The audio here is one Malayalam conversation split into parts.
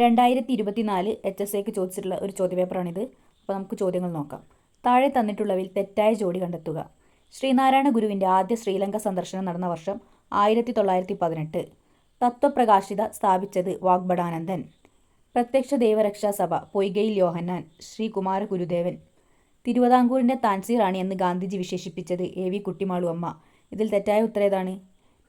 രണ്ടായിരത്തി ഇരുപത്തിനാല് എച്ച് എസ് എക്ക് ചോദിച്ചിട്ടുള്ള ഒരു ചോദ്യപേപ്പറാണിത്. അപ്പോൾ നമുക്ക് ചോദ്യങ്ങൾ നോക്കാം. താഴെ തന്നിട്ടുള്ളവയിൽ തെറ്റായ ജോഡി കണ്ടെത്തുക. ശ്രീനാരായണ ഗുരുവിന്റെ ആദ്യ ശ്രീലങ്ക സന്ദർശനം നടന്ന വർഷം ആയിരത്തി തൊള്ളായിരത്തി പതിനെട്ട് തത്വപ്രകാശിത സ്ഥാപിച്ചത് വാഗ്ബടാനന്ദൻ പ്രത്യക്ഷ ദൈവരക്ഷാ സഭ പൊയ്കയിൽ യോഹന്നാൻ ശ്രീ കുമാര ഗുരുദേവൻ. തിരുവിതാംകൂറിന്റെ താൻസി റാണി എന്ന് ഗാന്ധിജി വിശേഷിപ്പിച്ചത് എ വി കുട്ടിമാളു അമ്മ ഇതിൽ തെറ്റായ ഉത്തരം ഏതാണ്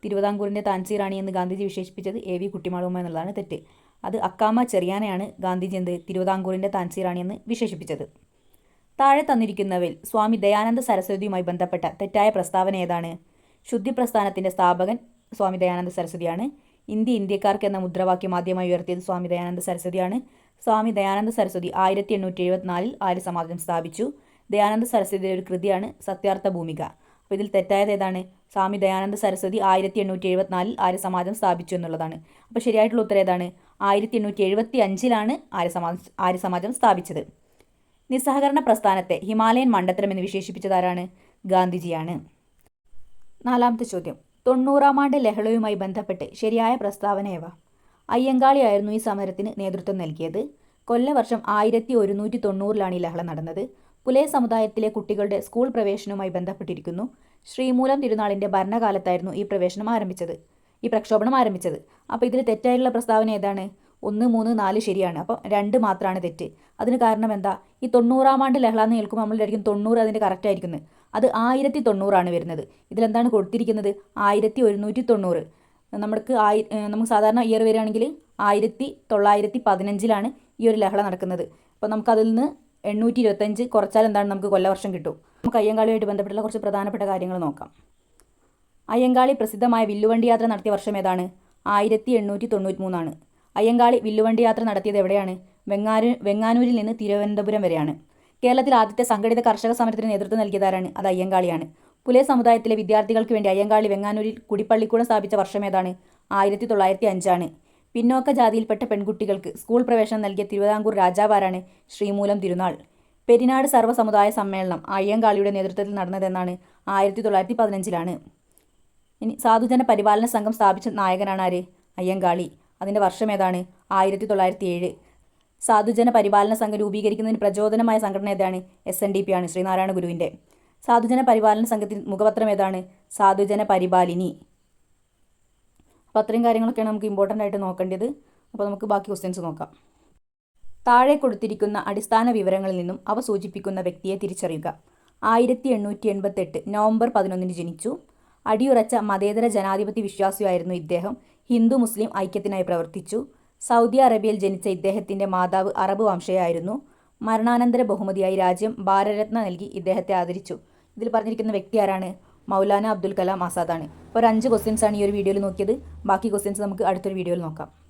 തിരുവിതാംകൂറിന്റെ താൻസി റാണി എന്ന് ഗാന്ധിജി വിശേഷിപ്പിച്ചത് എ വി കുട്ടിമാളുമ്മ എന്നുള്ളതാണ് തെറ്റ്. അത് അക്കാമ ചെറിയാനെയാണ് ഗാന്ധിജി എന്ത് തിരുവിതാംകൂറിന്റെ താൻസി വിശേഷിപ്പിച്ചത്. താഴെ തന്നിരിക്കുന്നവയിൽ സ്വാമി ദയാനന്ദ സരസ്വതിയുമായി ബന്ധപ്പെട്ട തെറ്റായ പ്രസ്താവന ഏതാണ്? ശുദ്ധി പ്രസ്ഥാനത്തിന്റെ സ്ഥാപകൻ സ്വാമി ദയാനന്ദ സരസ്വതിയാണ്. ഇന്ത്യ ഇന്ത്യക്കാർക്ക് എന്ന മുദ്രാവാക്യം ആദ്യമായി ഉയർത്തിയത് സ്വാമി ദയാനന്ദ സരസ്വതിയാണ്. സ്വാമി ദയാനന്ദ സരസ്വതി ആയിരത്തി എണ്ണൂറ്റി എഴുപത്തിനാലിൽ ആര്യ സമാജം സ്ഥാപിച്ചു. ദയാനന്ദ സരസ്വതിയുടെ ഒരു കൃതിയാണ് സത്യാർത്ഥ ഭൂമിക. അപ്പോൾ ഇതിൽ തെറ്റായത് ഏതാണ്? സ്വാമി ദയാനന്ദ സരസ്വതി ആയിരത്തി എണ്ണൂറ്റി എഴുപത്തിനാലിൽ ആര്യ സമാജം സ്ഥാപിച്ചു എന്നുള്ളതാണ്. അപ്പോൾ ശരിയായിട്ടുള്ള ഉത്തരം ഏതാണ്? ആയിരത്തി എണ്ണൂറ്റി എഴുപത്തി അഞ്ചിലാണ് ആര്യ ആര്യസമാജം ആര്യ സമാജം സ്ഥാപിച്ചത്. നിസ്സഹകരണ പ്രസ്ഥാനത്തെ ഹിമാലയൻ മണ്ഡത്തരം എന്ന് വിശേഷിപ്പിച്ചത് ആരാണ്? ഗാന്ധിജിയാണ്. നാലാമത്തെ ചോദ്യം. തൊണ്ണൂറാം ആണ്ട് ലഹളയുമായി ബന്ധപ്പെട്ട് ശരിയായ പ്രസ്താവന ഏവ? അയ്യങ്കാളിയായിരുന്നു ഈ സമരത്തിന് നേതൃത്വം നൽകിയത്. കൊല്ലവർഷം ആയിരത്തി ഒരുന്നൂറ്റി തൊണ്ണൂറിലാണ് ഈ ലഹള നടന്നത്. പുലയ സമുദായത്തിലെ കുട്ടികളുടെ സ്കൂൾ പ്രവേശനവുമായി ബന്ധപ്പെട്ടിരിക്കുന്നു. ശ്രീമൂലം തിരുനാളിന്റെ ഭരണകാലത്തായിരുന്നു ഈ പ്രവേശനം ആരംഭിച്ചത്. ഈ പ്രക്ഷോഭണം ആരംഭിച്ചത്. അപ്പോൾ ഇതിൽ തെറ്റായിട്ടുള്ള പ്രസ്താവന ഏതാണ്? ഒന്ന് മൂന്ന് നാല് ശരിയാണ്. അപ്പോൾ രണ്ട് മാത്രമാണ് തെറ്റ്. അതിന് കാരണം എന്താ? ഈ തൊണ്ണൂറാം ആണ്ട് ലഹള എന്ന് കേൾക്കുമ്പോൾ നമ്മൾ വിചാരിക്കും തൊണ്ണൂറ് അതിന്റെ കറക്റ്റ് ആയിരിക്കുന്നത് അത് ആയിരത്തി തൊണ്ണൂറാണ് വരുന്നത്. ഇതിലെന്താണ് കൊടുത്തിരിക്കുന്നത്? ആയിരത്തി ഒരുന്നൂറ്റി തൊണ്ണൂറ്. നമുക്ക് ആയി നമുക്ക് സാധാരണ ഇയർ വരികയാണെങ്കിൽ ആയിരത്തി തൊള്ളായിരത്തി പതിനഞ്ചിലാണ് ഈ ഒരു ലഹള നടക്കുന്നത്. അപ്പോൾ നമുക്കതിൽ നിന്ന് എണ്ണൂറ്റി ഇരുപത്തഞ്ച് കുറച്ചാൽ എന്താണ് നമുക്ക് കൊല്ലവർഷം കിട്ടും. നമുക്ക് അയ്യങ്കാളിയുമായിട്ട് ബന്ധപ്പെട്ടുള്ള കുറച്ച് പ്രധാനപ്പെട്ട കാര്യങ്ങൾ നോക്കാം. അയ്യങ്കാളി പ്രസിദ്ധമായ വില്ലുവണ്ടി യാത്ര നടത്തിയ വർഷം ഏതാണ്? ആയിരത്തി എണ്ണൂറ്റി തൊണ്ണൂറ്റി മൂന്നാണ് അയ്യങ്കാളി വില്ലുവണ്ടി യാത്ര നടത്തിയത് എവിടെയാണ്? വെങ്ങാനൂ വെങ്ങാനൂരിൽ നിന്ന് തിരുവനന്തപുരം വരെയാണ്. കേരളത്തിൽ ആദ്യത്തെ സംഘടിത കർഷക സമരത്തിന് നേതൃത്വം നൽകിയതാരാണ്? അത് അയ്യങ്കാളിയാണ്. പുലയ സമുദായത്തിലെ വിദ്യാർത്ഥികൾക്ക് വേണ്ടി അയ്യങ്കാളി വെങ്ങാനൂരിൽ കുടിപ്പള്ളിക്കൂടം സ്ഥാപിച്ച വർഷം ഏതാണ്? ആയിരത്തി തൊള്ളായിരത്തി അഞ്ചാണ് പിന്നോക്ക ജാതിയിൽപ്പെട്ട പെൺകുട്ടികൾക്ക് സ്കൂൾ പ്രവേശനം നൽകിയ തിരുവിതാംകൂർ രാജാവാരാണ് ശ്രീമൂലം തിരുനാൾ. പെരിനാട് സർവസമുദായ സമ്മേളനം അയ്യങ്കാളിയുടെ നേതൃത്വത്തിൽ നടന്നതെന്നാണ് ആയിരത്തി തൊള്ളായിരത്തി പതിനഞ്ചിലാണ് ഇനി സാധുജന പരിപാലന സംഘം സ്ഥാപിച്ച നായകനാണ് ആര് അയ്യങ്കാളി. അതിന്റെ വർഷം ഏതാണ്? ആയിരത്തി തൊള്ളായിരത്തി ഏഴ് സാധുജന പരിപാലന സംഘം രൂപീകരിക്കുന്നതിന് പ്രചോദനമായ സംഘടന ഏതാണ്? എസ് എൻ ഡി പി ആണ് ശ്രീനാരായണ ഗുരുവിന്റെ സാധുജന പരിപാലന സംഘത്തിന് മുഖപത്രം ഏതാണ്? സാധുജന പരിപാലിനി. അപ്പോൾ അത്രയും കാര്യങ്ങളൊക്കെയാണ് നമുക്ക് ഇമ്പോർട്ടന്റ് ആയിട്ട് നോക്കേണ്ടത്. അപ്പോൾ നമുക്ക് ബാക്കി ക്വസ്റ്റ്യൻസ് നോക്കാം. താഴെ കൊടുത്തിരിക്കുന്ന അടിസ്ഥാന വിവരങ്ങളിൽ നിന്നും അവ സൂചിപ്പിക്കുന്ന വ്യക്തിയെ തിരിച്ചറിയുക. ആയിരത്തി എണ്ണൂറ്റി എൺപത്തെട്ട് നവംബർ പതിനൊന്നിന് ജനിച്ചു. അടിയുറച്ച മതേതര ജനാധിപത്യ വിശ്വാസിയായിരുന്നു ഇദ്ദേഹം. ഹിന്ദു മുസ്ലിം ഐക്യത്തിനായി പ്രവർത്തിച്ചു. സൗദി അറേബ്യയിൽ ജനിച്ച ഇദ്ദേഹത്തിന്റെ മാതാവ് അറബ് വംശയായിരുന്നു. മരണാനന്തര ബഹുമതിയായി രാജ്യം ഭാരരത്ന നൽകി ഇദ്ദേഹത്തെ ആദരിച്ചു. ഇതിൽ പറഞ്ഞിരിക്കുന്ന വ്യക്തി ആരാണ്? മൗലാന അബ്ദുൽ കലാം ആസാദാണ്. അപ്പോൾ ഒരു അഞ്ച് ക്വസ്റ്റ്യൻസ് ആണ് ഈ ഒരു വീഡിയോയിൽ നോക്കിയത്. ബാക്കി ക്വസ്റ്റ്യൻസ് നമുക്ക് അടുത്തൊരു വീഡിയോയിൽ നോക്കാം.